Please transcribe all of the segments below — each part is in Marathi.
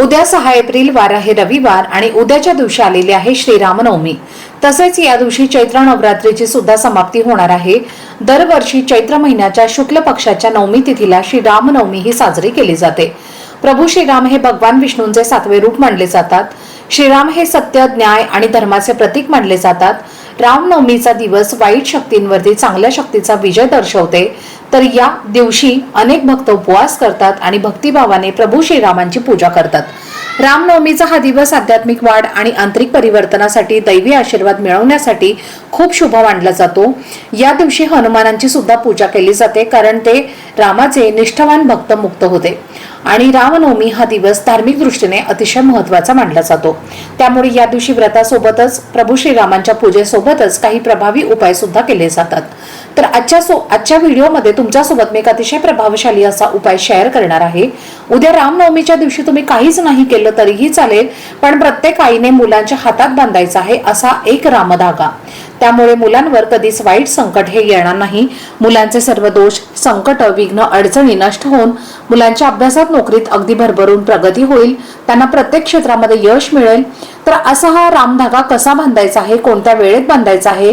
उद्या सहा एप्रिल वार आहे रविवार आणि उद्याच्या दिवशी आलेली आहे श्रीरामनवमी. तसेच या दिवशी चैत्र नवरात्रीची सुद्धा समाप्ती होणार आहे. दरवर्षी चैत्र महिन्याच्या शुक्ल पक्षाच्या नवमी तिथीला श्रीरामनवमी ही साजरी केली जाते. प्रभू श्रीराम हे भगवान विष्णूंचे सातवे रूप मानले जातात. श्रीराम हे सत्य न्याय आणि धर्माचे प्रतीक मानले जातात. रामनवमीचा दिवस वाईट शक्तींवरती चांगल्या शक्तीचा विजय दर्शवते. तर या दिवशी अनेक भक्त उपवास करतात आणि भक्तिभावाने प्रभू श्रीरामांची पूजा करतात. रामनवमीचा हा दिवस आध्यात्मिक वाढ आणि आंतरिक परिवर्तनासाठी दैवी आशीर्वाद मिळवण्यासाठी खूप शुभ मानला जातो. या दिवशी हनुमानांची सुद्धा पूजा केली जाते कारण ते रामाचे निष्ठावान भक्त मुक्त होते. आणि रामनवमी हा दिवस धार्मिक दृष्टीने अतिशय महत्त्वाचा मानला जातो. त्यामुळे या दिवशी व्रतासोबतच प्रभू श्रीरामांच्या पूजेसोबतच काही प्रभावी उपाय सुद्धा केले जातात. तर आजच्या सो आजच्या व्हिडिओमध्ये तुमच्यासोबत मी एक अतिशय प्रभावशाली असा उपाय शेअर करणार आहे. उद्या रामनवमीच्या दिवशी तुम्ही काहीच नाही केलं तरीही चालेल पण प्रत्येक आईने मुलांच्या हातात बांधायचा आहे असा एक रामधागा त्यामुळे मुलांवर कधीच वाईट संकट हे येणार नाही. मुलांचे सर्व दोष संकट विघ्न अडचणी नष्ट होऊन मुलांच्या अभ्यासात नोकरीत अगदी भरभरून प्रगती होईल. त्यांना प्रत्येक क्षेत्रामध्ये यश मिळेल. तर असा हा रामधागा कसा बांधायचा आहे? कोणत्या वेळेत बांधायचा आहे?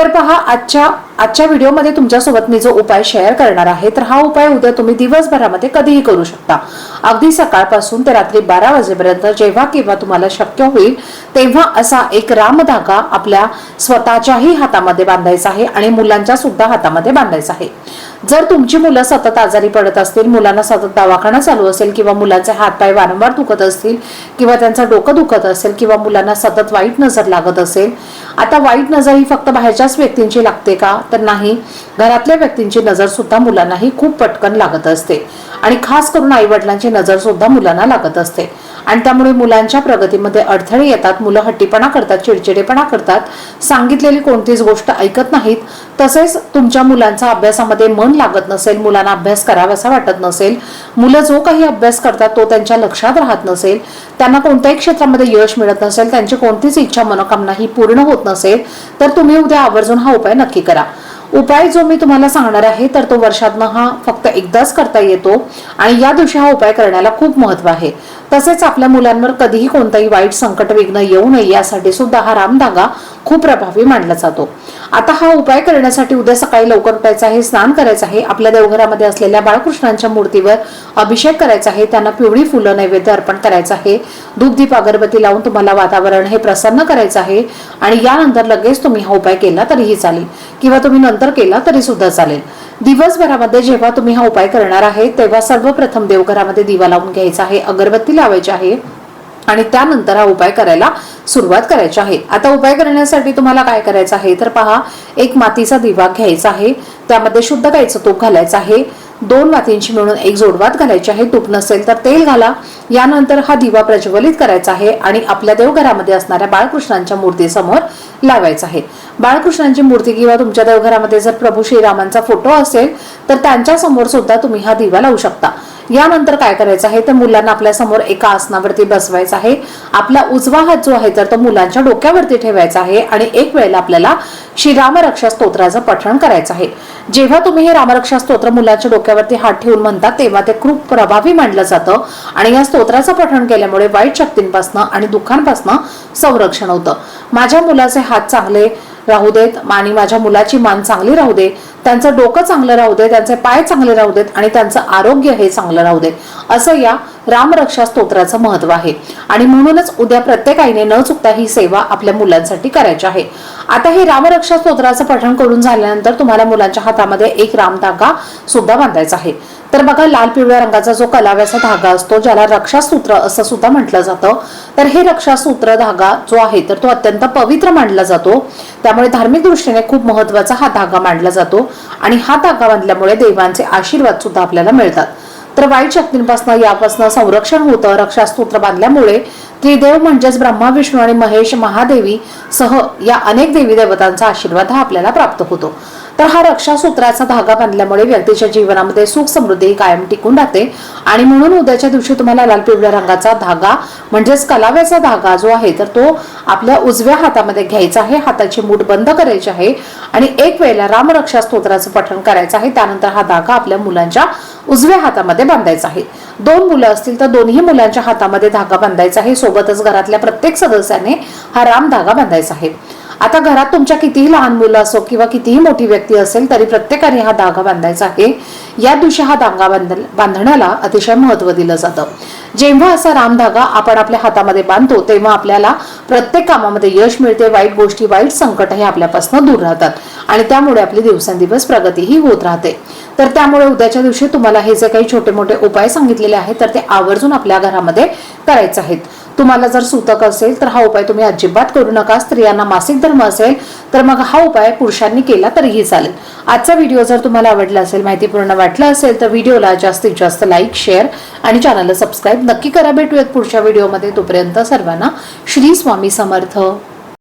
तर पहा आजच्या आजच्या व्हिडिओमध्ये तुमच्यासोबत मी जो उपाय शेअर करणार आहे तर हा उपाय उद्या तुम्ही दिवसभरामध्ये कधीही करू शकता. अगदी सकाळपासून ते रात्री बारा वाजेपर्यंत जेव्हा केव्हा तुम्हाला शक्य होईल तेव्हा असा एक रामधागा आपल्या स्वतःच्याही हातामध्ये बांधायचा आहे आणि मुलांच्या सुद्धा हातामध्ये बांधायचा आहे. जर तुमची मुलं सतत आजारी पडत असतील मुलांना सतत दवाखाना चालू असेल किंवा मुलांचे हातपाय वारंवार दुखत असतील किंवा त्यांचं डोकं दुखत असेल किंवा मुलांना सतत वाईट नजर लागत असेल आता वाईट नजर ही फक्त बाहेरच्याच व्यक्तींची लागते का? तर नाही. घरातल्या व्यक्तींची नजर सुद्धा मुलांनाही खूप पटकन लागत असते. आणि खास करून आई वडिलांची नजर सुद्धा मुलांना लागत असते. आणि त्यामुळे मुलांच्या प्रगतीमध्ये अडथळे येतात मुलं हट्टीपणा करतात चिडचिडेपणा करतात. सांगितलेली कोणतीच गोष्ट ऐकत नाहीत. तसेच तुमच्या मुलांचा अभ्यासामध्ये मन लागत नसेल मुलांना अभ्यास करावासा वाटत नसेल मुलं जो काही अभ्यास करतात तो त्यांच्या लक्षात राहत नसेल त्यांना कोणत्याही क्षेत्रामध्ये यश मिळत नसेल त्यांची कोणतीच इच्छा मनोकामना ही पूर्ण होत नसेल तर तुम्ही उद्या आवर्जून हा उपाय नक्की करा. उपाय जो मी तुम्हाला सांगणार आहे तर तो वर्षातनं हा फक्त एकदाच करता येतो. आणि या दिवशी हा उपाय करण्याला खूप महत्त्व आहे. तसेच आपल्या मुलांवर कधीही कोणताही वाईट संकट विघ्न येऊ नये यासाठी सुद्धा हा रामधागा खूप प्रभावी मानला जातो. आता हा उपाय करण्यासाठी उद्या सकाळी लवकर उठायचं आहे स्नान करायचं आहे. आपल्या देवघरामध्ये असलेल्या बाळकृष्णांच्या मूर्तीवर अभिषेक करायचा आहे. त्यांना पिवळी फुलं नैवेद्य अर्पण करायचं आहे. दूध दीप अगरबत्ती लावून तुम्हाला वातावरण हे प्रसन्न करायचं आहे. आणि यानंतर लगेच तुम्ही हा उपाय केला तरीही चालेल. किंवा तुम्ही नंतर केला तरी सुद्धा चालेल. दिवसभरामध्ये जेव्हा तुम्ही हा उपाय करणार आहे तेव्हा सर्वप्रथम देवघरामध्ये दिवा लावून घ्यायचा आहे अगरबत्ती लावायची आहे आणि त्यानंतर हा उपाय करायला सुरुवात करायची आहे. आता उपाय करण्यासाठी तुम्हाला काय करायचं आहे? तर पहा एक मातीचा दिवा घ्यायचा आहे. त्यामध्ये शुद्ध गायचं तूप घालायचं आहे. दोन मातींची मिळून एक जोडवात घालायची आहे. तूप नसेल तर तेल घाला. यानंतर हा दिवा प्रज्वलित करायचा आहे आणि आपल्या देवघरामध्ये असणाऱ्या बाळकृष्णांच्या मूर्तीसमोर लावायचा आहे. बाळकृष्णांची मूर्ती किंवा तुमच्या देवघरामध्ये जर प्रभू श्रीरामांचा फोटो असेल तर त्यांच्यासमोर सुद्धा तुम्ही हा दिवा लावू शकता. यानंतर काय करायचं आहे? तर मुलांना आपल्यासमोर एका आसनावरती बसवायचं आहे. आपला उजवा हात जो आहे तर तो मुलांच्या डोक्यावरती ठेवायचा आहे आणि एक वेळेला आपल्याला श्री रामरक्षा स्तोत्राचं पठण करायचं आहे. जेव्हा तुम्ही हे रामरक्षा स्तोत्र मुलांच्या डोक्यावरती हात ठेवून म्हणता तेव्हा ते खूप प्रभावी मानलं जातं आणि या स्तोत्राचं पठण केल्यामुळे वाईट शक्तींपासून आणि दुःखांपासून संरक्षण होतं. माझ्या मुलाचे हात चांगले राहू देत आणि माझ्या मुलाची मान चांगली राहू दे त्यांचं डोकं चांगलं राहू दे त्यांचे पाय चांगले राहू देत आणि त्यांचं आरोग्य हे चांगलं राहू दे असं या रामरक्षा स्तोत्राचं महत्त्व आहे. आणि म्हणूनच उद्या प्रत्येक आईने न चुकता ही सेवा आपल्या मुलांसाठी करायची आहे. आता हे रामरक्षा स्तोत्राचं पठण करून झाल्यानंतर तुम्हाला मुलांच्या हातामध्ये एक रामधागा सुद्धा बांधायचा आहे. तर बघा लाल पिवळ्या रंगाचा जो कलाव्याचा धागा असतो ज्याला रक्षासूत्र असं सुद्धा म्हटलं जातं तर हे रक्षासूत्र धागा जो आहे तर तो अत्यंत पवित्र मानला जातो. त्यामुळे धार्मिक दृष्टीने खूप महत्त्वाचा हा धागा मानला जातो आणि हा धागा बांधल्यामुळे देवांचे आशीर्वाद सुद्धा आपल्याला मिळतात. तर वाईट शक्तींपासून यापासून संरक्षण होतं रक्षासूत्र बांधल्यामुळे त्रिदेव म्हणजेच ब्रह्मा विष्णू आणि महेश महादेवी सह या अनेक देवी देवतांचा आशीर्वाद हा आपल्याला प्राप्त होतो. तर हा रक्षासूत्राचा धागा बांधल्यामुळे व्यक्तीच्या जीवनामध्ये सुख समृद्धी कायम टिकून राहते. आणि म्हणून उद्याच्या दिवशी तुम्हाला लाल पिवळ्या रंगाचा धागा म्हणजेच कलाव्याचा धागा जो आहे तर तो आपल्या उजव्या हातामध्ये घ्यायचा आहे. हाताची मूठ बंद करायची आहे. आणि एक वेळेला रामरक्षा स्तोत्राचं पठण करायचं आहे. त्यानंतर हा धागा आपल्या मुलांच्या उजव्या हातामध्ये बांधायचा आहे. दोन मुलं असतील तर दोन्ही मुलांच्या हातामध्ये धागा बांधायचा आहे. सोबतच घरातल्या प्रत्येक सदस्याने हा राम धागा बांधायचा आहे. आता घरात तुमच्या कितीही लहान मुलं असो किंवा कितीही मोठी व्यक्ती असेल तरी प्रत्येकाने हा धागा बांधायचा आहे. या दिवशी हा धागा बांधण्याला अतिशय महत्त्व दिलं जातं. जेव्हा असा राम धागा आपण आपल्या हातामध्ये बांधतो तेव्हा आपल्याला प्रत्येक कामामध्ये यश मिळते वाईट गोष्टी वाईट संकट हे आपल्यापासून दूर राहतात आणि त्यामुळे आपली दिवसेंदिवस प्रगतीही होत राहते. तर त्यामुळे उद्याच्या दिवशी तुम्हाला हे जे काही छोटे मोठे उपाय सांगितलेले आहेत तर ते आवर्जून आपल्या घरामध्ये करायचे आहेत. तुम्हाला जर सुतक असेल तर हा उपाय तुम्ही अजिबात करू नका. स्त्रियांना मासिक धर्म असेल तर मग हा उपाय पुरुषांनी केला तरीही चालेल. आजचा व्हिडिओ जर तुम्हाला आवडला असेल माहितीपूर्ण वाटला असेल तर व्हिडिओला जास्तीत जास्त लाईक शेअर आणि चॅनलला सबस्क्राईब नक्की करा. भेटूयात पुढच्या व्हिडिओमध्ये. तोपर्यंत सर्वांना श्री स्वामी समर्थ.